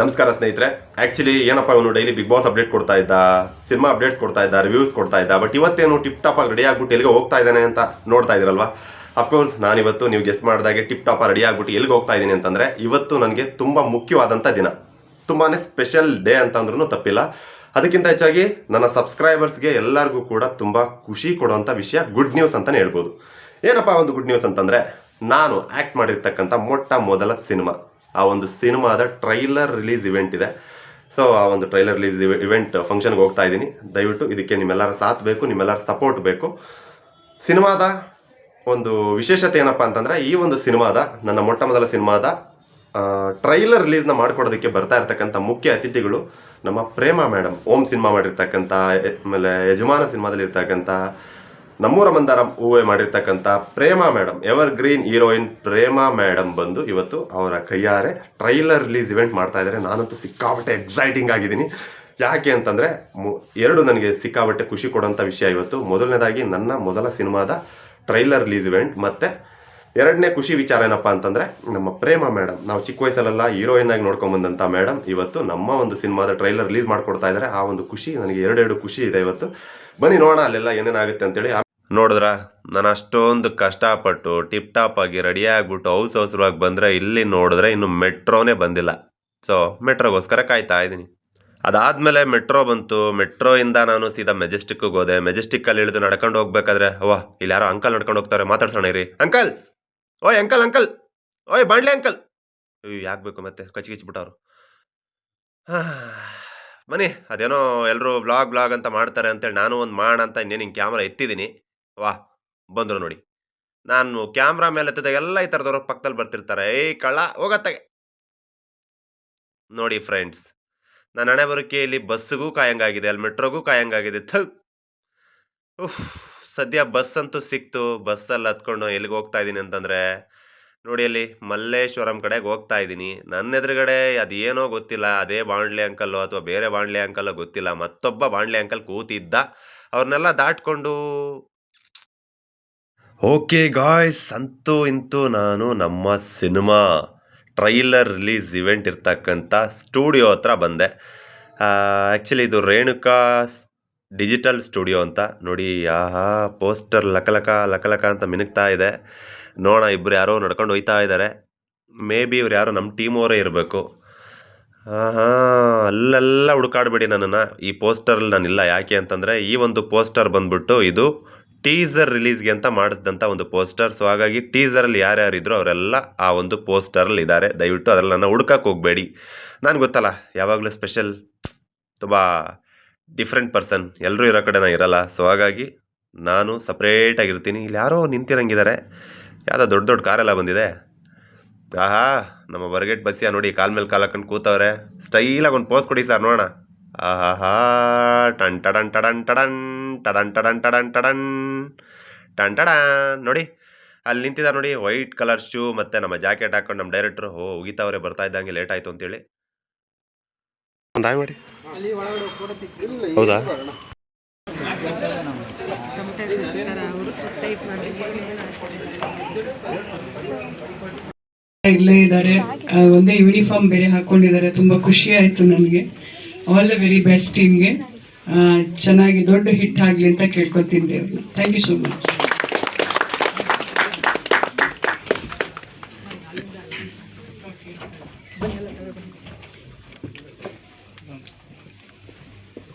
ನಮಸ್ಕಾರ ಸ್ನೇಹಿತರೆ. ಆಕ್ಚುಲಿ ಏನಪ್ಪ ಇವನು ಡೈಲಿ ಬಿಗ್ ಬಾಸ್ ಅಪ್ಡೇಟ್ ಕೊಡ್ತಾ ಇದ್ದ ಸಿನಿಮಾ ಅಪ್ಡೇಟ್ಸ್ ಕೊಡ್ತಾ ಇದ್ದ ರಿವ್ಯೂಸ್ ಕೊಡ್ತಾ ಇದ್ದ ಬಟ್ ಇವತ್ತೇನು ಟಿಪ್ ಟಾಪ್ ಆಗಿ ರೆಡಿ ಆಗ್ಬಿಟ್ಟು ಎಲ್ಲಿಗೆ ಹೋಗ್ತಾ ಇದ್ದಾನೆ ಅಂತ ನೋಡ್ತಾ ಇದ್ರಲ್ವಾ ಅಫ್ಕೋರ್ಸ್ ನಾನಿವತ್ತು ನೀವು ಗೆಸ್ಟ್ ಮಾಡಿದಾಗೆ ಟಿಪ್ ಟಾಪ್ ರೆಡಿ ಆಗ್ಬಿಟ್ಟು ಎಲ್ಲಿಗೆ ಹೋಗ್ತಾ ಇದ್ದೀನಿ ಅಂತಂದ್ರೆ, ಇವತ್ತು ನನಗೆ ತುಂಬ ಮುಖ್ಯವಾದಂಥ ದಿನ. ತುಂಬಾ ಸ್ಪೆಷಲ್ ಡೇ ಅಂತಂದ್ರೂ ತಪ್ಪಿಲ್ಲ. ಅದಕ್ಕಿಂತ ಹೆಚ್ಚಾಗಿ ನನ್ನ ಸಬ್ಸ್ಕ್ರೈಬರ್ಸ್ಗೆ ಎಲ್ಲರಿಗೂ ಕೂಡ ತುಂಬಾ ಖುಷಿ ಕೊಡುವಂಥ ವಿಷಯ ಗುಡ್ ನ್ಯೂಸ್ ಅಂತಲೇ ಹೇಳ್ಬೋದು. ಏನಪ್ಪ ಒಂದು ಗುಡ್ ನ್ಯೂಸ್ ಅಂತಂದ್ರೆ, ನಾನು ಆಕ್ಟ್ ಮಾಡಿರ್ತಕ್ಕಂಥ ಮೊಟ್ಟ ಮೊದಲ ಸಿನಿಮಾ ಆ ಒಂದು ಸಿನಿಮಾದ ಟ್ರೈಲರ್ ರಿಲೀಸ್ ಇವೆಂಟ್ ಇದೆ. ಸೊ ಆ ಒಂದು ಟ್ರೈಲರ್ ರಿಲೀಸ್ ಇವೆಂಟ್ ಫಂಕ್ಷನ್ಗೆ ಹೋಗ್ತಾ ಇದ್ದೀನಿ. ದಯವಿಟ್ಟು ಇದಕ್ಕೆ ನಿಮ್ಮೆಲ್ಲರ ಸಾಥ್ ಬೇಕು, ನಿಮ್ಮೆಲ್ಲರ ಸಪೋರ್ಟ್ ಬೇಕು. ಸಿನಿಮಾದ ಒಂದು ವಿಶೇಷತೆ ಏನಪ್ಪ ಅಂತಂದರೆ, ಈ ಒಂದು ಸಿನಿಮಾದ, ನನ್ನ ಮೊಟ್ಟ ಮೊದಲ ಸಿನಿಮಾದ ಟ್ರೈಲರ್ ರಿಲೀಸ್ನ ಮಾಡ್ಕೊಡೋದಕ್ಕೆ ಬರ್ತಾ ಇರ್ತಕ್ಕಂಥ ಮುಖ್ಯ ಅತಿಥಿಗಳು ನಮ್ಮ ಪ್ರೇಮ ಮೇಡಮ್ ಓಂ ಸಿನಿಮಾ ಮಾಡಿರ್ತಕ್ಕಂಥ ಆಮೇಲೆ ಯಜಮಾನ ಸಿನಿಮಾದಲ್ಲಿ ಇರ್ತಕ್ಕಂಥ ನಮ್ಮೂರ ಮಂದಾರ ಹೂವೆ ಮಾಡಿರ್ತಕ್ಕಂಥ Prema madam evergreen heroine Prema madam ಬಂದು ಇವತ್ತು ಅವರ ಕೈಯಾರೆ ಟ್ರೈಲರ್ ರಿಲೀಸ್ ಇವೆಂಟ್ ಮಾಡ್ತಾ ಇದ್ದಾರೆ. ನಾನಂತೂ ಸಿಕ್ಕಾಪಟ್ಟೆ ಎಕ್ಸೈಟಿಂಗ್ ಆಗಿದ್ದೀನಿ. ಯಾಕೆ ಅಂತಂದರೆ ಎರಡು ನನಗೆ ಸಿಕ್ಕಾಪಟ್ಟೆ ಖುಷಿ ಕೊಡೋಂಥ ವಿಷಯ ಇವತ್ತು. ಮೊದಲನೇದಾಗಿ ನನ್ನ ಮೊದಲ ಸಿನಿಮಾದ ಟ್ರೈಲರ್ ರಿಲೀಸ್ ಇವೆಂಟ್ ಮತ್ತು ಎರಡನೇ ಖುಷಿ ವಿಚಾರ ಏನಪ್ಪ ಅಂತಂದರೆ, ನಮ್ಮ ಪ್ರೇಮ ಮೇಡಮ್ ನಾವು ಚಿಕ್ಕ ವಯಸ್ಸಲ್ಲೆಲ್ಲ ಹೀರೋಯಿನ್ ಆಗಿ ನೋಡ್ಕೊಂಬಂದಂಥ ಮೇಡಮ್ ಇವತ್ತು ನಮ್ಮ ಒಂದು ಸಿನಿಮಾದ ಟ್ರೈಲರ್ ರಿಲೀಸ್ ಮಾಡ್ಕೊಡ್ತಾ ಇದ್ದಾರೆ ಆ ಒಂದು ಖುಷಿ, ನನಗೆ ಎರಡೆರಡು ಖುಷಿ ಇದೆ ಇವತ್ತು. ಬನ್ನಿ ನೋಡೋಣ ಅಲ್ಲೆಲ್ಲ ಏನೇನಾಗುತ್ತೆ ಅಂತೇಳಿ. ನೋಡಿದ್ರ? ನಾನು ಅಷ್ಟೊಂದು ಕಷ್ಟಪಟ್ಟು ಟಿಪ್ ಟಾಪ್ ಆಗಿ ರೆಡಿ ಆಗ್ಬಿಟ್ಟು ಹೌಸ್ ಹೌಸ್ರಾಗಿ ಬಂದರೆ ಇಲ್ಲಿ ನೋಡಿದ್ರೆ ಇನ್ನು ಮೆಟ್ರೋನೇ ಬಂದಿಲ್ಲ. ಸೊ ಮೆಟ್ರೋಗೋಸ್ಕರ ಕಾಯ್ತಾ ಇದ್ದೀನಿ. ಅದಾದಮೇಲೆ ಮೆಟ್ರೋ ಬಂತು. ಮೆಟ್ರೋಯಿಂದ ನಾನು ಸೀದಾ ಮೆಜೆಸ್ಟಿಕ್ಗೆ ಹೋದೆ. ಮೆಜೆಸ್ಟಿಕ್ಕಲ್ಲಿ ಇಳಿದು ನಡ್ಕೊಂಡು ಹೋಗ್ಬೇಕಾದ್ರೆ, ಅವ್ವ, ಇಲ್ಲಿ ಯಾರೋ ಅಂಕಲ್ ನಡ್ಕೊಂಡು ಹೋಗ್ತಾರೆ. ಮಾತಾಡ್ಸೋಣ ಇರಿ. ಅಂಕಲ್ ಓಯ್, ಅಂಕಲ್ ಅಂಕಲ್. ಓಯ್ ಬಾಂಡ್ಲೆ ಅಂಕಲ್. ಅಯ್ಯೋ, ಯಾಕೆ ಬೇಕು ಮತ್ತೆ? ಕಚ್ಕಿಚ್ಬಿಟ್ಟವ್ರು ಮನೆ, ಅದೇನೋ ಎಲ್ಲರೂ ಬ್ಲಾಗ್ ಬ್ಲಾಗ್ ಅಂತ ಮಾಡ್ತಾರೆ ಅಂತೇಳಿ ನಾನು ಒಂದು ಮಾಡ ಅಂತ ಇನ್ನೇನು ಹಿಂಗೆ ಕ್ಯಾಮ್ರಾ ಎತ್ತಿದ್ದೀನಿ. ವಾ, ಬಂದರು ನೋಡಿ. ನಾನು ಕ್ಯಾಮ್ರಾ ಮೇಲೆ ಎತ್ತಿದಾಗ ಎಲ್ಲ ಈ ಥರದವ್ರು ಪಕ್ಕದಲ್ಲಿ ಬರ್ತಿರ್ತಾರೆ. ಏಯ್, ಕಳ್ಳ ಹೋಗತ್ತಾಗೆ ನೋಡಿ ಫ್ರೆಂಡ್ಸ್ ನನ್ನ ಹಣೆ ಬರೋಕೆ ಇಲ್ಲಿ ಬಸ್ಸಿಗೂ ಕಾಯಂಗಾಗಿದೆ ಅಲ್ಲಿ ಮೆಟ್ರೋಗೂ ಕಾಯಂಗಾಗಿದೆ. ಥಗ್ ಉಫ್. ಸದ್ಯ ಬಸ್ ಅಂತೂ ಸಿಕ್ತು. ಬಸ್ಸಲ್ಲಿ ಹತ್ಕೊಂಡು ಎಲ್ಲಿಗೆ ಹೋಗ್ತಾ ಇದ್ದೀನಿ ಅಂತಂದರೆ, ನೋಡಿ ಅಲ್ಲಿ ಮಲ್ಲೇಶ್ವರಂ ಕಡೆಗೆ ಹೋಗ್ತಾ ಇದ್ದೀನಿ. ನನ್ನ ಎದುರುಗಡೆ ಅದೇನೋ ಗೊತ್ತಿಲ್ಲ. ಅದೇ ಬಾಂಡ್ಲೆ ಅಂಕಲ್ಲು ಅಥವಾ ಬೇರೆ ಬಾಂಡ್ಲೆ ಅಂಕಲ್ಲೋ ಗೊತ್ತಿಲ್ಲ. ಮತ್ತೊಬ್ಬ ಬಾಂಡ್ಲೆ ಅಂಕಲ್ ಕೂತಿದ್ದ. ಅವ್ರನ್ನೆಲ್ಲ ದಾಟ್ಕೊಂಡು ಓಕೆ ಗಾಯ್ಸ್, ಅಂತೂ ಇಂತೂ ನಾನು ನಮ್ಮ ಸಿನಿಮಾ ಟ್ರೈಲರ್ ರಿಲೀಸ್ ಇವೆಂಟ್ ಇರ್ತಕ್ಕಂಥ ಸ್ಟುಡಿಯೋ ಹತ್ರ ಬಂದೆ. ಆ್ಯಕ್ಚುಲಿ ಇದು ರೇಣುಕಾ ಡಿಜಿಟಲ್ ಸ್ಟುಡಿಯೋ ಅಂತ ನೋಡಿ, ಆಹಾ, ಪೋಸ್ಟರ್ ಲಕಲಕ ಲಕಲಕ ಅಂತ ಮಿನುಗ್ತಾ ಇದೆ. ನೋಡೋಣ ಇಬ್ಬರು ಯಾರೋ ನಡ್ಕೊಂಡು ಹೋಯ್ತಾ ಇದ್ದಾರೆ ಮೇ ಬಿ ಇವ್ರು ಯಾರೋ ನಮ್ಮ ಟೀಮ್ ಅವರೇ ಇರಬೇಕು. ಹಾಂ ಅಲ್ಲೆಲ್ಲ ಹುಡುಕಾಡಬೇಡಿ ನನ್ನನ್ನು. ಈ ಪೋಸ್ಟರಲ್ಲಿ ನಾನಿಲ್ಲ ಯಾಕೆ ಅಂತಂದರೆ, ಈ ಒಂದು ಪೋಸ್ಟರ್ ಬಂದ್ಬಿಟ್ಟು ಇದು ಟೀಸರ್ ರಿಲೀಸ್ಗೆ ಅಂತ ಮಾಡಿಸಿದಂಥ ಒಂದು ಪೋಸ್ಟರ್. ಸೊ ಹಾಗಾಗಿ ಟೀಸರಲ್ಲಿ ಯಾರ್ಯಾರು ಇದ್ರೋ ಅವರೆಲ್ಲ ಆ ಒಂದು ಪೋಸ್ಟರಲ್ಲಿ ಇದ್ದಾರೆ. ದಯವಿಟ್ಟು ಅದರಲ್ಲಿ ನನ್ನ ಹುಡ್ಕಕ್ಕೆ ಹೋಗಬೇಡಿ. ನಾನು ಗೊತ್ತಲ್ಲ, ಯಾವಾಗಲೂ ಸ್ಪೆಷಲ್. ತುಂಬ ಡಿಫ್ರೆಂಟ್ ಪರ್ಸನ್ ಎಲ್ಲರೂ ಇರೋ ಕಡೆ ನಾನು ಇರಲ್ಲ. ಸೊ ಹಾಗಾಗಿ ನಾನು ಸಪ್ರೇಟಾಗಿರ್ತೀನಿ ಇಲ್ಲಿ ಯಾರೋ ನಿಂತಿರಂಗಿದ್ದಾರೆ. ಯಾವುದೋ ದೊಡ್ಡ ದೊಡ್ಡ ಕಾರೆಲ್ಲ ಬಂದಿದೆ. ಆಹಾ, ನಮ್ಮ ಬರ್ಗೆಟ್ ಬಸ್ಸಿಯ ನೋಡಿ ಕಾಲ್ ಮೇಲೆ ಕಾಲ್ ಹಾಕೊಂಡು ಕೂತವ್ರೆ. ಸ್ಟೈಲಾಗಿ ಒಂದು ಪೋಸ್ ಕೊಡಿ ಸರ್, ನೋಡೋಣ. ಆಹಾ ಟನ್ ಟಡನ್ ಟಡನ್ ಟಡನ್ ಟಡನ್ ಟಡನ್ ಟಡನ್ ಟಡನ್, ಟನ್ ಟಡನ್. ನೋಡಿ, ಅಲ್ಲಿ ನಿಂತಿದ್ದಾರೆ ನೋಡಿ ವೈಟ್ ಕಲರ್ ಶೂ ಮತ್ತು ನಮ್ಮ ಜಾಕೆಟ್ ಹಾಕೊಂಡು ನಮ್ಮ ಡೈರೆಕ್ಟ್ರು ಓ, ಉಗಿತಾವ್ರೆ, ಬರ್ತಾ ಇದ್ದಂಗೆ ಲೇಟ್ ಆಯಿತು ಅಂತೇಳಿ. ಒಂದು ಹಾಯ್ ಮಾಡಿ. ಹೌದಾ? ಇಲ್ಲೇ ಇದ್ದಾರೆ. ಒಂದೇ ಯೂನಿಫಾರ್ಮ್ ಬೇರೆ ಹಾಕೊಂಡಿದ್ದಾರೆ. ತುಂಬಾ ಖುಷಿ ಆಯ್ತು ನನಗೆ. ಆಲ್ ದ ವೆರಿ ಬೆಸ್ಟ್ ಟೀಮ್ಗೆ ಚೆನ್ನಾಗಿ ದೊಡ್ಡ ಹಿಟ್ ಆಗಲಿ ಅಂತ ಕೇಳ್ಕೊತಿದ್ದೆ thank you so much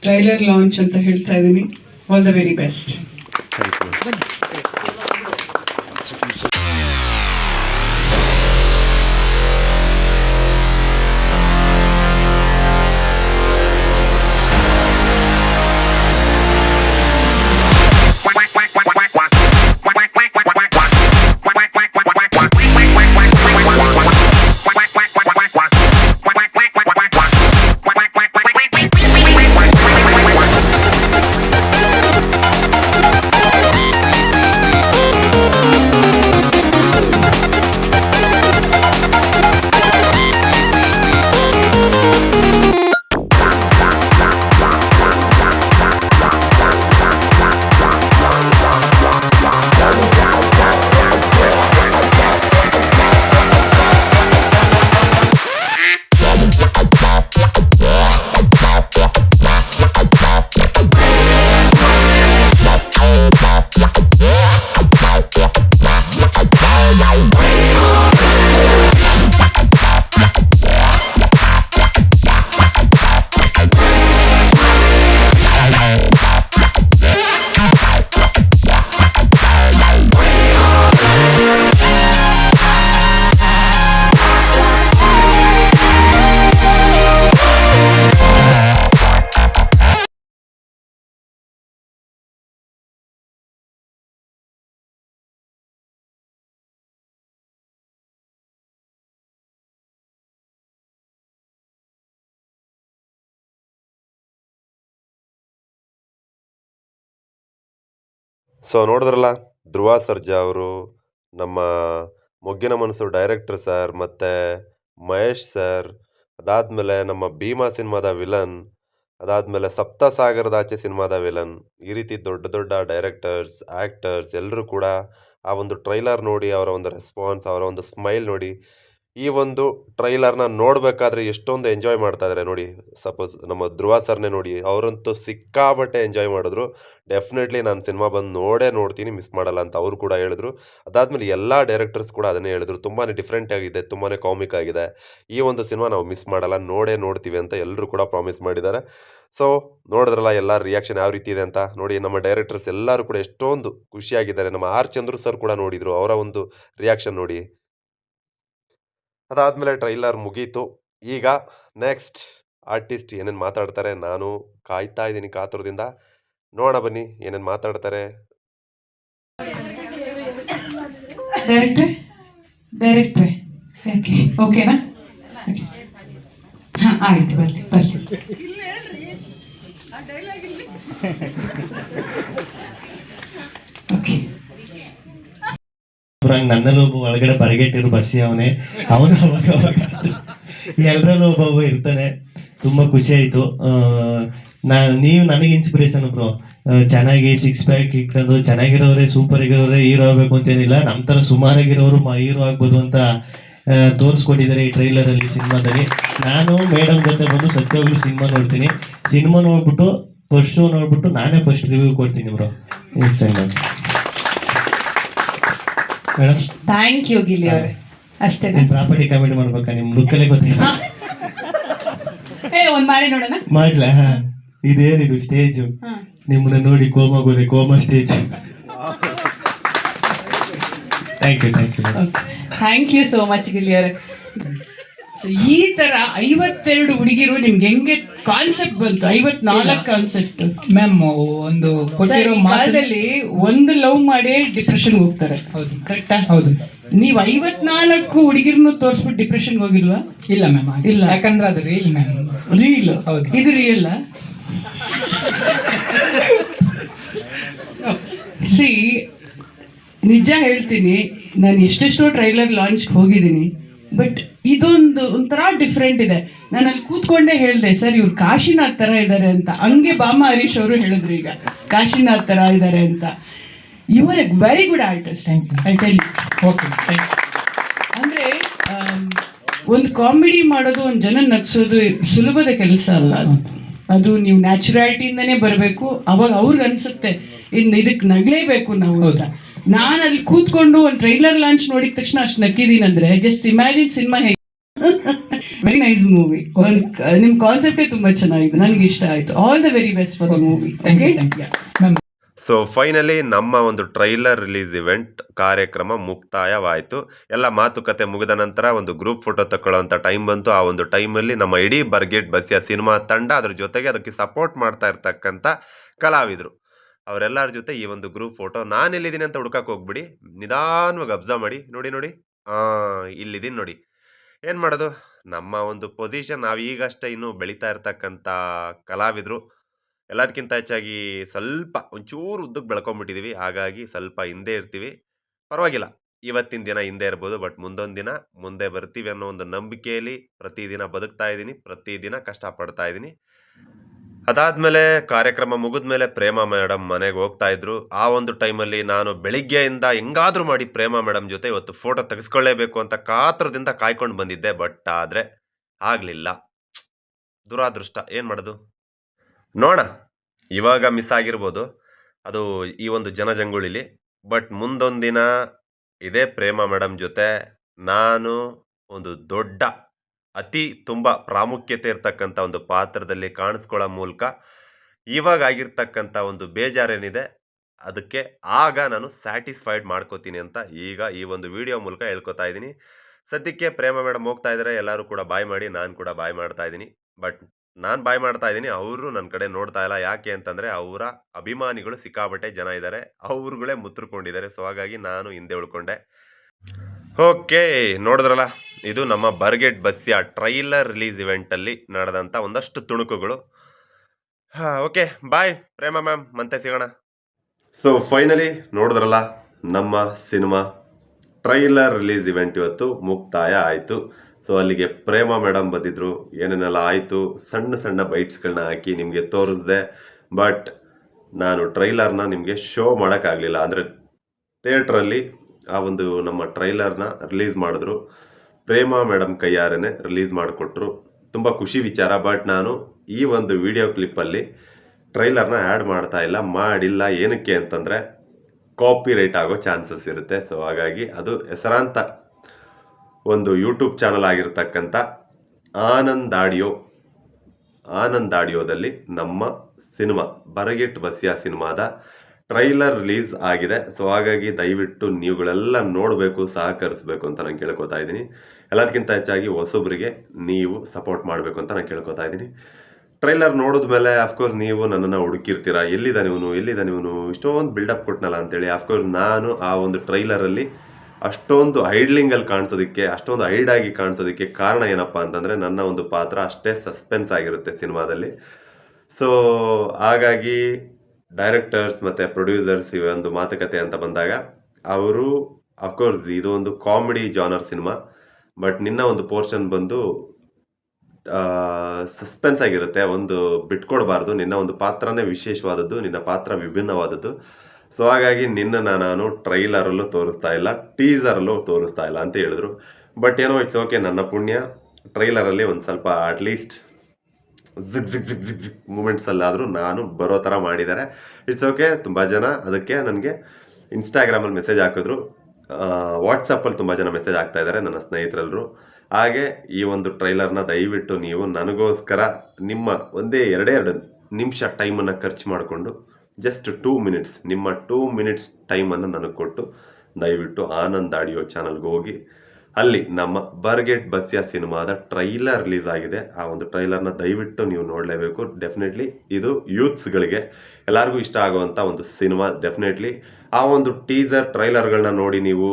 trailer launch ಅಂತ ಹೇಳ್ತಾ ಇದ್ದೀನಿ. All the very best so ನೋಡಿದ್ರಲ್ಲ, ಧ್ರುವ ಸರ್ಜಾ ಅವರು, ನಮ್ಮ ಮೊಗ್ಗಿನ ಮನಸ್ಸು ಡೈರೆಕ್ಟರ್ ಸರ್ ಮತ್ತು ಮಹೇಶ್ ಸರ್ ಅದಾದಮೇಲೆ ನಮ್ಮ ಭೀಮಾ ಸಿನಿಮಾದ ವಿಲನ್ ಅದಾದಮೇಲೆ ಸಪ್ತಸಾಗರದಾಚೆ ಸಿನಿಮಾದ ವಿಲನ್ ಈ ರೀತಿ ದೊಡ್ಡ ದೊಡ್ಡ ಡೈರೆಕ್ಟರ್ಸ್ ಆ್ಯಕ್ಟರ್ಸ್ ಎಲ್ಲರೂ ಕೂಡ ಆ ಒಂದು ಟ್ರೈಲರ್ ನೋಡಿ, ಅವರ ಒಂದು ರೆಸ್ಪಾನ್ಸ್ ಅವರ ಒಂದು ಸ್ಮೈಲ್ ನೋಡಿ ಈ ಒಂದು ಟ್ರೈಲರ್ನ ನೋಡಬೇಕಾದ್ರೆ ಎಷ್ಟೊಂದು ಎಂಜಾಯ್ ಮಾಡ್ತಾ ಇದ್ದಾರೆ ನೋಡಿ. ಸಪೋಸ್ ನಮ್ಮ ಧ್ರುವ ಸರ್ನೇ ನೋಡಿ, ಅವರಂತೂ ಸಿಕ್ಕಾಪಟ್ಟೆ ಎಂಜಾಯ್ ಮಾಡಿದ್ರು. ಡೆಫಿನೆಟ್ಲಿ ನಾನು ಸಿನಿಮಾ ಬಂದು ನೋಡೇ ನೋಡ್ತೀನಿ, ಮಿಸ್ ಮಾಡಲ್ಲ ಅಂತ ಅವರು ಕೂಡ ಹೇಳಿದ್ರು. ಅದಾದಮೇಲೆ ಎಲ್ಲ ಡೈರೆಕ್ಟರ್ಸ್ ಕೂಡ ಅದನ್ನೇ ಹೇಳಿದ್ರು. ತುಂಬಾ ಡಿಫ್ರೆಂಟ್ ಆಗಿದೆ ತುಂಬಾ ಕಾಮಿಕ್ ಆಗಿದೆ. ಈ ಒಂದು ಸಿನಿಮಾ ನಾವು ಮಿಸ್ ಮಾಡಲ್ಲ, ನೋಡೇ ನೋಡ್ತೀವಿ ಅಂತ ಎಲ್ಲರೂ ಕೂಡ ಪ್ರಾಮಿಸ್ ಮಾಡಿದ್ದಾರೆ. ಸೊ, ನೋಡಿದ್ರಲ್ಲ ಎಲ್ಲ ರಿಯಾಕ್ಷನ್ ಯಾವ ರೀತಿ ಇದೆ ಅಂತ? ನೋಡಿ, ನಮ್ಮ ಡೈರೆಕ್ಟರ್ಸ್ ಎಲ್ಲರೂ ಕೂಡ ಎಷ್ಟೊಂದು ಖುಷಿಯಾಗಿದ್ದಾರೆ. ನಮ್ಮ ಆರ್ ಚಂದ್ರು ಸರ್ ಕೂಡ ನೋಡಿದರು, ಅವರ ಒಂದು ರಿಯಾಕ್ಷನ್ ನೋಡಿ. ಅದಾದಮೇಲೆ ಟ್ರೈಲರ್ ಮುಗೀತು. ಈಗ ನೆಕ್ಸ್ಟ್ ಆರ್ಟಿಸ್ಟ್ ಏನೇನು ಮಾತಾಡ್ತಾರೆ ನಾನು ಕಾಯ್ತಾ ಇದ್ದೀನಿ ಕಾತುರದಿಂದ. ನೋಡೋಣ ಬನ್ನಿ ಏನೇನು ಮಾತಾಡ್ತಾರೆ. ಡೈರೆಕ್ಟ್ರೆ? ಡೈರೆಕ್ಟ್ರೆ? ಓಕೆನಾ? ಹಾಂ ಆಯ್ತು ಬರ್ಲಿ ಬರ್ಲಿ ಓಕೆ ಹಂಗೆ ನನ್ನಲ್ಲಿ ಒಬ್ಬ ಒಳಗಡೆ ಬರಗೆಟ್ಟಿರು ಬಸ್ಸಿ ಅವನೇ. ಅವನು ಅವಾಗ ಅವಾಗ ಎಲ್ಲರಲ್ಲೂ ಒಬ್ಬೊಬ್ಬ ಇರ್ತಾನೆ. ತುಂಬ ಖುಷಿ ಆಯಿತು. ನಾ, ನೀವು ನನಗೆ ಇನ್ಸ್ಪಿರೇಷನ್ ಬ್ರೋ. ಚೆನ್ನಾಗಿ ಸಿಕ್ಸ್ ಪ್ಯಾಕ್ ಇಟ್ಕೊಂಡು ಚೆನ್ನಾಗಿರೋರೆ ಸೂಪರ್ ಆಗಿರೋರೆ ಹೀರೋ ಆಗಬೇಕು ಅಂತೇನಿಲ್ಲ. ನಮ್ಮ ಥರ ಸುಮಾರಾಗಿರೋರು ಹೀರೋ ಆಗ್ಬೋದು ಅಂತ ತೋರಿಸ್ಕೊಟ್ಟಿದ್ದಾರೆ ಈ ಟ್ರೈಲರಲ್ಲಿ ಸಿನಿಮಾದಲ್ಲಿ. ನಾನು ಮೇಡಮ್ ಜೊತೆ ಬಂದು ಸತ್ಯವಾಗ್ಲೂ ಸಿನಿಮಾ ನೋಡ್ತೀನಿ. ಸಿನಿಮಾ ನೋಡ್ಬಿಟ್ಟು ಫಸ್ಟ್ ಶೋ ನೋಡ್ಬಿಟ್ಟು ನಾನೇ ಫಸ್ಟ್ ರಿವ್ಯೂ ಕೊಡ್ತೀನಿ bro. Madam thank you Gili ಅವರೇ. ಅಷ್ಟೇ. ನಿಮ್ ಪ್ರಾಪರ್ಟಿ ಕಮೆಂಟ್ ಮಾಡ್ಬೇಕಾ? ನಿಮ್ಮ ಲುಕ್ಕಲ್ಲೇ ಗೊತ್ತಿಲ್ಲ ಏ ಒಂದು ಮಾಡಿ ನೋಡೋಣ. ಮಾಡ್ಲಾ? ಇದೇನಿದು ಸ್ಟೇಜ್ ನಿಮ್ಮನ್ನ ನೋಡಿ coma ಗೋದೆ coma stage thank you thank you thank you so much Gili ಅವರೇ. ಸೊ ಈ ತರ ಐವತ್ತೆರಡು ಹುಡುಗಿರು ನಿಮ್ಗೆ ಹೆಂಗೆ ಕಾನ್ಸೆಪ್ಟ್ ಬಂತು? ಐವತ್ನಾಲ್ಕು ಕಾನ್ಸೆಪ್ಟ್ ಮ್ಯಾಮ್ ಒಂದು ಕೊಟ್ಟಿರೋ ಮಾಲದಲ್ಲಿ ಒಂದು ಲವ್ ಮಾಡಿ ಡಿಪ್ರೆಷನ್ ಹೋಗ್ತಾರೆ. ಹೌದು. ಕರೆಕ್ಟಾ ಹೌದು. ನೀವು ಐವತ್ನಾಲ್ಕು ಹುಡುಗಿರ್ನು ತೋರಿಸ್ಬಿಟ್ಟು ಡಿಪ್ರೆಷನ್ ಹೋಗಿಲ್ವಾ? ಇಲ್ಲ ಮ್ಯಾಮ್ ಇಲ್ಲ. ಯಾಕಂದ್ರೆ ಅದು ರೀಲ್ ಮ್ಯಾಮ್ ರೀಲ್ ಹೌದು. ಇದು ರೀಲ್ ಸಿ ನಿಜ ಹೇಳ್ತೀನಿ ನಾನು ಎಷ್ಟೆಷ್ಟೋ ಟ್ರೈಲರ್ ಲಾಂಚ್ ಹೋಗಿದ್ದೀನಿ ಬಟ್ ಇದೊಂದು ಒಂಥರ ಡಿಫ್ರೆಂಟ್ ಇದೆ. ನಾನು ಅಲ್ಲಿ ಕೂತ್ಕೊಂಡೇ ಹೇಳಿದೆ ಸರ್ ಇವ್ರು ಕಾಶಿನಾಥ್ ಥರ ಇದ್ದಾರೆ ಅಂತ. ಹಂಗೆ ಬಾಮ ಹರೀಶ್ ಅವರು ಹೇಳಿದ್ರು ಈಗ ಕಾಶಿನಾಥ್ ಥರ ಇದ್ದಾರೆ ಅಂತ. Are a very good artist I tell okay ಅಂದರೆ ಒಂದು ಕಾಮಿಡಿ ಮಾಡೋದು ಒಂದು ಜನ ನಗ್ಸೋದು ಸುಲಭದ ಕೆಲಸ ಅಲ್ಲ ಅದು. ಅದು ನೀವು ನ್ಯಾಚುರಾಲಿಟಿಯಿಂದನೇ ಬರಬೇಕು. ಅವಾಗ ಅವ್ರಿಗೆ ಅನಿಸುತ್ತೆ ಇನ್ನು ಇದಕ್ಕೆ ನಗಲೇಬೇಕು ನಾವು ಅಂತ. ನಾನು ಅಲ್ಲಿ ಕೂತ್ಕೊಂಡು ಒಂದು ಟ್ರೈಲರ್ ಲಾಂಚ್ ನೋಡಿದ ತಕ್ಷಣ ಅಷ್ಟು ನಕ್ಕಿದ್ದೀನಂದ್ರೆ ಜಸ್ಟ್ ಇಮ್ಯಾಜಿನ್ ಸಿನಿಮಾ ಹೇಗೆ ವೆರಿ ನೈಸ್ ಮೂವಿ ನಿಮ್ ಕಾನ್ಸೆಪ್ಟೇ ತುಂಬಾ ಚೆನ್ನಾಗಿದೆ. ನನಗೆ ಇಷ್ಟ ಆಯ್ತು. All the very best for the movie thank you thank you ma'am so finally ನಮ್ಮ ಒಂದು ಟ್ರೈಲರ್ ರಿಲೀಸ್ ಇವೆಂಟ್ ಕಾರ್ಯಕ್ರಮ ಮುಕ್ತಾಯವಾಯಿತು. ಎಲ್ಲ ಮಾತುಕತೆ ಮುಗಿದ ನಂತರ ಒಂದು ಗ್ರೂಪ್ ಫೋಟೋ ತಗೊಳ್ಳೋಂಥ ಟೈಮ್ ಬಂತು. ಆ ಒಂದು ಟೈಮಲ್ಲಿ ನಮ್ಮ ಇಡೀ ಬರ್ಗೇಟ್ ಬಸಿಯ ಸಿನಿಮಾ ತಂಡ ಅದ್ರ ಜೊತೆಗೆ ಅದಕ್ಕೆ ಸಪೋರ್ಟ್ ಮಾಡ್ತಾ ಇರ್ತಕ್ಕಂಥ ಕಲಾವಿದರು. ಅವರೆಲ್ಲರ ಜೊತೆ ಈ ಒಂದು ಗ್ರೂಪ್ ಫೋಟೋ ನಾನು ಎಲ್ಲಿದ್ದೀನಿ ಅಂತ ಹುಡ್ಕಕ್ಕೆ ಹೋಗ್ಬಿಡಿ. ನಿಧಾನವಾಗಿ ಅಬ್ಸರ್ವ್ ಮಾಡಿ. ನೋಡಿ ನೋಡಿ. ಹಾಂ ಇಲ್ಲಿದ್ದೀನಿ ನೋಡಿ. ಏನು ಮಾಡೋದು? ನಮ್ಮ ಒಂದು ಪೊಸಿಷನ್ ನಾವು ಈಗಷ್ಟೇ ಇನ್ನೂ ಬೆಳೀತಾ ಇರ್ತಕ್ಕಂಥ ಕಲಾವಿದರು ಎಲ್ಲದಕ್ಕಿಂತ ಹೆಚ್ಚಾಗಿ ಸ್ವಲ್ಪ ಒಂಚೂರು ಉದ್ದಕ್ಕೆ ಬೆಳ್ಕೊಂಬಿಟ್ಟಿದ್ದೀವಿ ಹಾಗಾಗಿ ಸ್ವಲ್ಪ ಹಿಂದೆ ಇರ್ತೀವಿ. ಪರವಾಗಿಲ್ಲ. ಇವತ್ತಿನ ದಿನ ಹಿಂದೆ ಇರ್ಬೋದು, ಬಟ್ ಮುಂದೊಂದು ದಿನ ಮುಂದೆ ಬರ್ತೀವಿ ಅನ್ನೋ ಒಂದು ನಂಬಿಕೆಯಲ್ಲಿ ಪ್ರತಿದಿನ ಬದುಕ್ತಾ ಇದ್ದೀನಿ ಪ್ರತಿದಿನ ಕಷ್ಟಪಡ್ತಾ ಇದ್ದೀನಿ ಅದಾದಮೇಲೆ ಕಾರ್ಯಕ್ರಮ ಮುಗಿದ್ಮೇಲೆ ಪ್ರೇಮ ಮೇಡಮ್ ಮನೆಗೆ ಹೋಗ್ತಾ ಇದ್ರು. ಆ ಒಂದು ಟೈಮಲ್ಲಿ ನಾನು ಬೆಳಿಗ್ಗೆಯಿಂದ ಹೆಂಗಾದ್ರೂ ಮಾಡಿ ಪ್ರೇಮ ಮೇಡಮ್ ಜೊತೆ ಇವತ್ತು ಫೋಟೋ ತೆಗೆಸ್ಕೊಳ್ಳೇಬೇಕು ಅಂತ ಕಾತ್ರದಿಂದ ಕಾಯ್ಕೊಂಡು ಬಂದಿದ್ದೆ, ಬಟ್ ಆದರೆ ಆಗಲಿಲ್ಲ. ದುರಾದೃಷ್ಟ. ಏನು ಮಾಡೋದು? ನೋಡ ಇವಾಗ ಮಿಸ್ ಆಗಿರ್ಬೋದು. ಅದು ಈ ಒಂದು ಜನಜಂಗುಳಿಲಿ. ಬಟ್ ಮುಂದೊಂದು ದಿನ ಇದೇ ಪ್ರೇಮ ಮೇಡಮ್ ಜೊತೆ ನಾನು ಒಂದು ದೊಡ್ಡ ಅತಿ ತುಂಬ ಪ್ರಾಮುಖ್ಯತೆ ಇರ್ತಕ್ಕಂಥ ಒಂದು ಪಾತ್ರದಲ್ಲಿ ಕಾಣಿಸ್ಕೊಳ್ಳೋ ಮೂಲಕ ಇವಾಗ ಆಗಿರ್ತಕ್ಕಂಥ ಒಂದು ಬೇಜಾರೇನಿದೆ, ಅದಕ್ಕೆ ಆಗ ನಾನು ಸ್ಯಾಟಿಸ್ಫೈಡ್ ಮಾಡ್ಕೋತೀನಿ ಅಂತ ಈಗ ಈ ಒಂದು ವಿಡಿಯೋ ಮೂಲಕ ಹೇಳ್ಕೊತಾ ಇದ್ದೀನಿ. ಸದ್ಯಕ್ಕೆ ಪ್ರೇಮ ಮೇಡಮ್ ಹೋಗ್ತಾ ಇದ್ದಾರೆ, ಎಲ್ಲರೂ ಕೂಡ ಬಾಯ್ ಮಾಡಿ, ನಾನು ಕೂಡ ಬಾಯ್ ಮಾಡ್ತಾ ಇದ್ದೀನಿ. ಬಟ್ ನಾನು ಬಾಯ್ ಮಾಡ್ತಾ ಇದ್ದೀನಿ, ಅವರು ನನ್ನ ಕಡೆ ನೋಡ್ತಾ ಇಲ್ಲ. ಯಾಕೆ ಅಂತಂದರೆ ಅವರ ಅಭಿಮಾನಿಗಳು ಸಿಕ್ಕಾಪಟ್ಟೆ ಜನ ಇದ್ದಾರೆ, ಅವ್ರುಗಳೇ ಮುತ್ತರ್ಕೊಂಡಿದ್ದಾರೆ ಸೊ ಹಾಗಾಗಿ ನಾನು ಹಿಂದೆ ಉಳ್ಕೊಂಡೆ. ಓಕೆ, ನೋಡಿದ್ರಲ್ಲ? ಇದು ನಮ್ಮ ಬರ್ಗೆಟ್ ಬಸ್ಸಿಯ ಟ್ರೈಲರ್ ರಿಲೀಸ್ ಇವೆಂಟಲ್ಲಿ ನಡೆದಂಥ ಒಂದಷ್ಟು ತುಣುಕುಗಳು. ಹಾಂ, ಓಕೆ, ಬಾಯ್, ಪ್ರೇಮ ಮ್ಯಾಮ್, ಮತ್ತೆ ಸಿಗೋಣ. ಸೊ ಫೈನಲಿ ನೋಡಿದ್ರಲ್ಲ, ನಮ್ಮ ಸಿನಿಮಾ ಟ್ರೈಲರ್ ರಿಲೀಸ್ ಇವೆಂಟ್ ಇವತ್ತು ಮುಕ್ತಾಯ ಆಯಿತು. ಸೊ ಅಲ್ಲಿಗೆ ಪ್ರೇಮ ಮೇಡಮ್ ಬಂದಿದ್ರು. ಏನೇನೆಲ್ಲ ಆಯಿತು? ಸಣ್ಣ ಸಣ್ಣ ಬೈಟ್ಸ್ಗಳನ್ನ ಹಾಕಿ ನಿಮಗೆ ತೋರಿಸ್ದೆ. ಬಟ್ ನಾನು ಟ್ರೈಲರ್ನ ನಿಮಗೆ ಶೋ ಮಾಡೋಕ್ಕಾಗಲಿಲ್ಲ. ಅಂದರೆ, ಥಿಯೇಟ್ರಲ್ಲಿ ಆ ಒಂದು ನಮ್ಮ ಟ್ರೈಲರ್ನ ರಿಲೀಸ್ ಮಾಡಿದ್ರು. ಪ್ರೇಮ ಮೇಡಮ್ ಕೈಯಾರನೇ ರಿಲೀಸ್ ಮಾಡಿಕೊಟ್ರು. ತುಂಬ ಖುಷಿ ವಿಚಾರ, ಬಟ್ ನಾನು ಈ ಒಂದು ವಿಡಿಯೋ ಕ್ಲಿಪ್ಪಲ್ಲಿ ಟ್ರೈಲರ್ನ ಆ್ಯಡ್ ಮಾಡ್ತಾ ಇಲ್ಲ, ಮಾಡಿಲ್ಲ. ಏನಕ್ಕೆ ಅಂತಂದರೆ ಕಾಪಿ ರೈಟ್ ಆಗೋ ಚಾನ್ಸಸ್ ಇರುತ್ತೆ. ಸೊ ಹಾಗಾಗಿ ಅದು ಹೆಸರಾಂತ ಒಂದು ಯೂಟ್ಯೂಬ್ ಚಾನಲ್ ಆಗಿರ್ತಕ್ಕಂಥ ಆನಂದ್ ಆಡಿಯೋ. ಆನಂದ್ ಆಡಿಯೋದಲ್ಲಿ ನಮ್ಮ ಸಿನಿಮಾ, ಬರಗೆಟ್ ಬಸ್ಯಾ ಸಿನಿಮಾದ ಟ್ರೈಲರ್ ರಿಲೀಸ್ ಆಗಿದೆ. ಸೊ ಹಾಗಾಗಿ ದಯವಿಟ್ಟು ನೀವುಗಳೆಲ್ಲ ನೋಡಬೇಕು, ಸಹಕರಿಸಬೇಕು ಅಂತ ನಾನು ಕೇಳ್ಕೊತಾ ಇದ್ದೀನಿ. ಎಲ್ಲದಕ್ಕಿಂತ ಹೆಚ್ಚಾಗಿ ಹೊಸೊಬ್ಬರಿಗೆ ನೀವು ಸಪೋರ್ಟ್ ಮಾಡಬೇಕು ಅಂತ ನಾನು ಕೇಳ್ಕೊತಾ ಇದ್ದೀನಿ. ಟ್ರೈಲರ್ ನೋಡಿದ್ಮೇಲೆ ಅಫ್ಕೋರ್ಸ್ ನೀವು ನನ್ನನ್ನು ಹುಡುಕಿರ್ತೀರಾ? ಎಲ್ಲಿದ್ದಾನೆ ಇವನು ಎಲ್ಲಿದ್ದಾನೆ ಇವನು ಇಷ್ಟೊಂದು ಬಿಲ್ಡಪ್ ಕೊಟ್ಟನಲ್ಲ ಅಂತೇಳಿ ಅಫ್ಕೋರ್ಸ್ ನಾನು ಆ ಒಂದು ಟ್ರೈಲರಲ್ಲಿ ಅಷ್ಟೊಂದು ಹೈಡ್ಲಿಂಗಲ್ಲಿ ಕಾಣಿಸೋದಕ್ಕೆ, ಅಷ್ಟೊಂದು ಹೈಡಾಗಿ ಕಾಣಿಸೋದಕ್ಕೆ ಕಾರಣ ಏನಪ್ಪ ಅಂತಂದರೆ, ನನ್ನ ಒಂದು ಪಾತ್ರ ಅಷ್ಟೇ ಸಸ್ಪೆನ್ಸ್ ಆಗಿರುತ್ತೆ ಸಿನಿಮಾದಲ್ಲಿ. ಸೊ ಹಾಗಾಗಿ ಡೈರೆಕ್ಟರ್ಸ್ ಮತ್ತು ಪ್ರೊಡ್ಯೂಸರ್ಸ್ ಈ ಒಂದು ಮಾತುಕತೆ ಅಂತ ಬಂದಾಗ, ಅವರು ಅಫ್ಕೋರ್ಸ್ ಇದು ಒಂದು ಕಾಮಿಡಿ ಜಾನರ್ ಸಿನಿಮಾ ಬಟ್ ನಿನ್ನ ಒಂದು ಪೋರ್ಷನ್ ಬಂದು ಸಸ್ಪೆನ್ಸ್ ಆಗಿರುತ್ತೆ, ಒಂದು ಬಿಟ್ಕೊಡಬಾರ್ದು, ನಿನ್ನ ಒಂದು ಪಾತ್ರನೇ ವಿಶೇಷವಾದದ್ದು, ನಿನ್ನ ಪಾತ್ರ ವಿಭಿನ್ನವಾದದ್ದು. ಸೊ ಹಾಗಾಗಿ ನಿನ್ನ ನಾನು ಟ್ರೈಲರಲ್ಲೂ ತೋರಿಸ್ತಾ ಇಲ್ಲ ಟೀಸರಲ್ಲೂ ತೋರಿಸ್ತಾ ಇಲ್ಲ ಅಂತ ಹೇಳಿದ್ರು. ಬಟ್ ಏನೋ ಇಟ್ಸ್ ಓಕೆ ನನ್ನ ಪುಣ್ಯ. ಟ್ರೈಲರಲ್ಲಿ ಒಂದು ಸ್ವಲ್ಪ ಅಟ್ಲೀಸ್ಟ್ ಜಿಗ್ ಜಿಗ್ ಜಿಗ್ ಜಿಗ್ ಜಿಗ್ ಮೂಮೆಂಟ್ಸಲ್ಲಾದರೂ ನಾನು ಬರೋ ಥರ ಮಾಡಿದ್ದಾರೆ. ಇಟ್ಸ್ ಓಕೆ ತುಂಬ ಜನ ಅದಕ್ಕೆ ನನಗೆ ಇನ್ಸ್ಟಾಗ್ರಾಮಲ್ಲಿ ಮೆಸೇಜ್ ಹಾಕಿದ್ರು. ವಾಟ್ಸಪ್ಪಲ್ಲಿ ತುಂಬ ಜನ ಮೆಸೇಜ್ ಆಗ್ತಾ ಇದ್ದಾರೆ ನನ್ನ ಸ್ನೇಹಿತರೆಲ್ಲರೂ ಹಾಗೆ ಈ ಒಂದು ಟ್ರೈಲರ್ನ ದಯವಿಟ್ಟು ನೀವು ನನಗೋಸ್ಕರ ನಿಮ್ಮ ಒಂದೇ ಎರಡೇ ಎರಡು ನಿಮಿಷ ಟೈಮನ್ನು ಖರ್ಚು ಮಾಡಿಕೊಂಡು ಜಸ್ಟ್ ಟೂ ಮಿನಿಟ್ಸ್ ನಿಮ್ಮ ಟೂ ಮಿನಿಟ್ಸ್ ಟೈಮನ್ನು ನನಗೆ ಕೊಟ್ಟು ದಯವಿಟ್ಟು ಆನಂದ್ ಆಡಿಯೋ ಚಾನಲ್ಗೆ ಹೋಗಿ ಅಲ್ಲಿ ನಮ್ಮ ಬರ್ಗೆಟ್ ಬಸ್ಯ ಸಿನಿಮಾದ ಟ್ರೈಲರ್ ರಿಲೀಸ್ ಆಗಿದೆ ಆ ಒಂದು ಟ್ರೈಲರ್ನ ದಯವಿಟ್ಟು ನೀವು ನೋಡಲೇಬೇಕು. ಡೆಫಿನೆಟ್ಲಿ ಇದು ಯೂತ್ಸ್ಗಳಿಗೆ ಎಲ್ಲರಿಗೂ ಇಷ್ಟ ಆಗುವಂಥ ಒಂದು ಸಿನಿಮಾ ಡೆಫಿನೆಟ್ಲಿ ಆ ಒಂದು ಟೀಸರ್ ಟ್ರೈಲರ್ಗಳನ್ನ ನೋಡಿ ನೀವು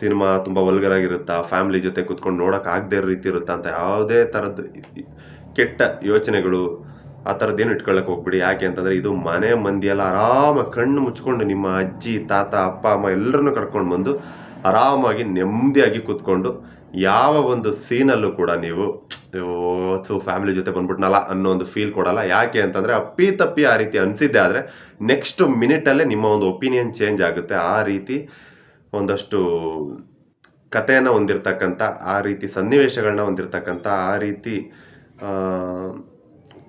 ಸಿನಿಮಾ ತುಂಬ ವಲ್ಗರ್ ಆಗಿರುತ್ತಾ ಫ್ಯಾಮಿಲಿ ಜೊತೆ ಕುತ್ಕೊಂಡು ನೋಡೋಕೆ ಆಗದೇ ಇರೋ ರೀತಿ ಇರುತ್ತಾ ಅಂತ ಯಾವುದೇ ಥರದ್ದು ಕೆಟ್ಟ ಯೋಚನೆಗಳು ಆ ಥರದ್ದೇನು ಇಟ್ಕೊಳ್ಳೋಕೆ ಹೋಗ್ಬಿಡಿ. ಯಾಕೆ ಅಂತಂದರೆ ಇದು ಮನೆ ಮಂದಿಯೆಲ್ಲ ಆರಾಮಾಗಿ ಕಣ್ಣು ಮುಚ್ಕೊಂಡು ನಿಮ್ಮ ಅಜ್ಜಿ, ತಾತ, ಅಪ್ಪ, ಅಮ್ಮ ಎಲ್ಲರನ್ನೂ ಕರ್ಕೊಂಡು ಬಂದು ಆರಾಮಾಗಿ ನೆಮ್ಮದಿಯಾಗಿ ಕೂತ್ಕೊಂಡು ಯಾವ ಒಂದು ಸೀನಲ್ಲೂ ಕೂಡ ನೀವು ಸೊ ಫ್ಯಾಮಿಲಿ ಜೊತೆ ಬಂದ್ಬಿಟ್ನಲ್ಲ ಅನ್ನೋ ಒಂದು ಫೀಲ್ ಕೊಡಲ್ಲ. ಯಾಕೆ ಅಂತಂದರೆ ಅಪ್ಪಿ ತಪ್ಪಿ ಆ ರೀತಿ ಅನಿಸಿದ್ದೆ ಆದರೆ ನೆಕ್ಸ್ಟ್ ಮಿನಿಟಲ್ಲೇ ನಿಮ್ಮ ಒಂದು ಒಪಿನಿಯನ್ ಚೇಂಜ್ ಆಗುತ್ತೆ. ಆ ರೀತಿ ಒಂದಷ್ಟು ಕಥೆಯನ್ನು ಹೊಂದಿರತಕ್ಕಂಥ, ಆ ರೀತಿ ಸನ್ನಿವೇಶಗಳನ್ನ ಹೊಂದಿರತಕ್ಕಂಥ, ಆ ರೀತಿ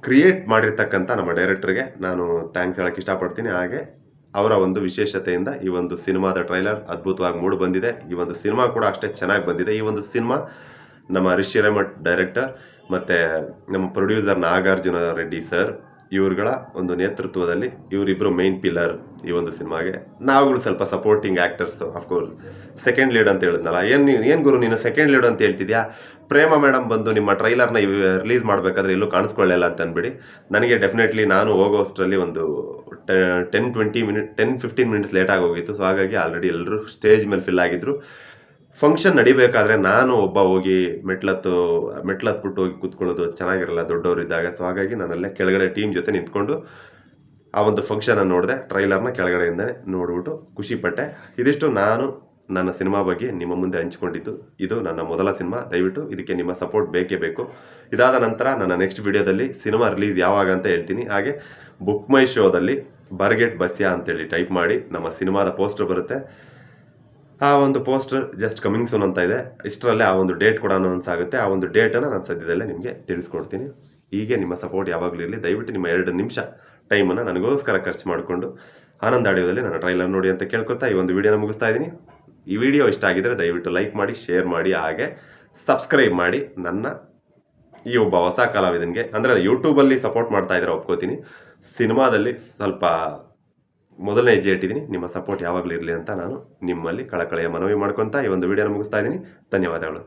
ಕ್ರಿಯೇಟ್ ಮಾಡಿರ್ತಕ್ಕಂಥ ನಮ್ಮ ಡೈರೆಕ್ಟ್ರಿಗೆ ನಾನು ಥ್ಯಾಂಕ್ಸ್ ಹೇಳೋಕ್ಕೆ ಇಷ್ಟಪಡ್ತೀನಿ. ಹಾಗೆ ಅವರ ಒಂದು ವಿಶೇಷತೆಯಿಂದ ಈ ಒಂದು ಸಿನಿಮಾದ ಟ್ರೈಲರ್ ಅದ್ಭುತವಾಗಿ ಮೂಡಿ ಬಂದಿದೆ. ಈ ಒಂದು ಸಿನಿಮಾ ಕೂಡ ಅಷ್ಟೇ ಚೆನ್ನಾಗಿ ಬಂದಿದೆ. ಈ ಒಂದು ಸಿನಿಮಾ ನಮ್ಮ ರಿಷಿ ರೇಮಠ್ ಡೈರೆಕ್ಟರ್ ಮತ್ತು ನಮ್ಮ ಪ್ರೊಡ್ಯೂಸರ್ ನಾಗಾರ್ಜುನ ರೆಡ್ಡಿ ಸರ್ ಇವ್ರುಗಳ ಒಂದು ನೇತೃತ್ವದಲ್ಲಿ ಇವರಿಬ್ಬರು ಮೈನ್ ಪಿಲ್ಲರ್ ಈ ಒಂದು ಸಿನಿಮಾಗೆ. ನಾವುಗಳು ಸ್ವಲ್ಪ supporting actors of course second lead ಅಂತ ಹೇಳಿದ್ನಲ್ಲ, ಏನು ಏನು ಗುರು, ನೀನು ಸೆಕೆಂಡ್ ಲೀಡ್ ಅಂತ ಹೇಳ್ತಿದ್ಯಾ? ಪ್ರೇಮ ಮೇಡಮ್ ಬಂದು ನಿಮ್ಮ ಟ್ರೈಲರ್ನ ರಿಲೀಸ್ ಮಾಡಬೇಕಾದ್ರೆ ಎಲ್ಲೂ ಕಾಣಿಸ್ಕೊಳ್ಳಲ್ಲ ಅಂತ ಅಂದ್ಬಿಡಿ. ನನಗೆ ಡೆಫಿನೆಟ್ಲಿ ನಾನು ಹೋಗೋಷ್ಟರಲ್ಲಿ ಒಂದು ten twenty minute ten fifteen minutes ಲೇಟಾಗಿ ಹೋಗಿತ್ತು ಸೊ ಹಾಗಾಗಿ ಆಲ್ರೆಡಿ ಎಲ್ಲರೂ ಸ್ಟೇಜ್ ಮೇಲೆ ಫಿಲ್ ಆಗಿದ್ರು. ಫಂಕ್ಷನ್ ನಡಿಬೇಕಾದ್ರೆ ನಾನು ಒಬ್ಬ ಹೋಗಿ ಮೆಟ್ಲತ್ತು ಮೆಟ್ಲತ್ಬಿಟ್ಟು ಹೋಗಿ ಕೂತ್ಕೊಳ್ಳೋದು ಚೆನ್ನಾಗಿರಲ್ಲ ದೊಡ್ಡವರಿದ್ದಾಗ ಸೊ ಹಾಗಾಗಿ ನಾನಲ್ಲೇ ಕೆಳಗಡೆ ಟೀಮ್ ಜೊತೆ ನಿಂತ್ಕೊಂಡು ಆ ಒಂದು ಫಂಕ್ಷನ್ ನೋಡಿದೆ ಟ್ರೈಲರ್ನ ಕೆಳಗಡೆಯಿಂದ ನೋಡ್ಬಿಟ್ಟು ಖುಷಿಪಟ್ಟೆ ಇದಿಷ್ಟು ನಾನು ನನ್ನ ಸಿನಿಮಾ ಬಗ್ಗೆ ನಿಮ್ಮ ಮುಂದೆ ಹಂಚಿಕೊಂಡಿದ್ದು. ಇದು ನನ್ನ ಮೊದಲ ಸಿನಿಮಾ ದಯವಿಟ್ಟು ಇದಕ್ಕೆ ನಿಮ್ಮ ಸಪೋರ್ಟ್ ಬೇಕೇ ಬೇಕು. ಇದಾದ ನಂತರ ನನ್ನ ನೆಕ್ಸ್ಟ್ ವಿಡಿಯೋದಲ್ಲಿ ಸಿನಿಮಾ ರಿಲೀಸ್ ಯಾವಾಗ ಅಂತ ಹೇಳ್ತೀನಿ. ಹಾಗೆ ಬುಕ್ ಮೈ ಶೋದಲ್ಲಿ ಬರ್ಗೆಟ್ ಬಸ್ಯಾ ಅಂತೇಳಿ ಟೈಪ್ ಮಾಡಿ ನಮ್ಮ ಸಿನಿಮಾದ ಪೋಸ್ಟರ್ ಬರುತ್ತೆ. ಆ ಒಂದು ಪೋಸ್ಟರ್ ಜಸ್ಟ್ ಕಮಿಂಗ್ ಸೂನ್ ಅಂತ ಇದೆ. ಇಷ್ಟರಲ್ಲೇ ಆ ಒಂದು ಡೇಟ್ ಕೂಡ ಅನೌನ್ಸ್ ಆಗುತ್ತೆ. ಆ ಒಂದು ಡೇಟನ್ನು ನಾನು ಸದ್ಯದಲ್ಲೇ ನಿಮಗೆ ತಿಳಿಸ್ಕೊಡ್ತೀನಿ. ಹೀಗೆ ನಿಮ್ಮ ಸಪೋರ್ಟ್ ಯಾವಾಗಲೂ ಇರಲಿ. ದಯವಿಟ್ಟು ನಿಮ್ಮ ಎರಡು ನಿಮಿಷ ಟೈಮನ್ನು ನನಗೋಸ್ಕರ ಖರ್ಚು ಮಾಡಿಕೊಂಡು ಆನಂದ ಆಡಿಯೋದಲ್ಲಿ ನನ್ನ ಟ್ರೈಲರ್ ನೋಡಿ ಅಂತ ಕೇಳ್ಕೊತಾ ಈ ಒಂದು ವಿಡಿಯೋನ ಮುಗಿಸ್ತಾ ಇದ್ದೀನಿ. ಈ ವಿಡಿಯೋ ಇಷ್ಟ ಆಗಿದ್ದರೆ ದಯವಿಟ್ಟು ಲೈಕ್ ಮಾಡಿ ಶೇರ್ ಮಾಡಿ, ಹಾಗೆ ಸಬ್ಸ್ಕ್ರೈಬ್ ಮಾಡಿ. ನನ್ನ ಈ ಒಬ್ಬ ಹೊಸ ಕಲಾವಿದನಿಗೆ, ಅಂದರೆ ಯೂಟ್ಯೂಬಲ್ಲಿ ಸಪೋರ್ಟ್ ಮಾಡ್ತಾ ಇದ್ದಾರೆ ಒಪ್ಕೋತೀನಿ. ಸಿನಿಮಾದಲ್ಲಿ ಸ್ವಲ್ಪ ಮೊದಲನೇ ಹೆಜ್ಜೆ ಇಟ್ಟಿದ್ದೀನಿ ನಿಮ್ಮ ಸಪೋರ್ಟ್ ಯಾವಾಗಲೂ ಇರಲಿ ಅಂತ ನಾನು ನಿಮ್ಮಲ್ಲಿ ಕಳಕಳೆಯ ಮನವಿ ಮಾಡ್ಕೊತಾ ಈ ಒಂದು ವಿಡಿಯೋನ ಮುಗಿಸ್ತಾ ಇದ್ದೀನಿ. ಧನ್ಯವಾದಗಳು.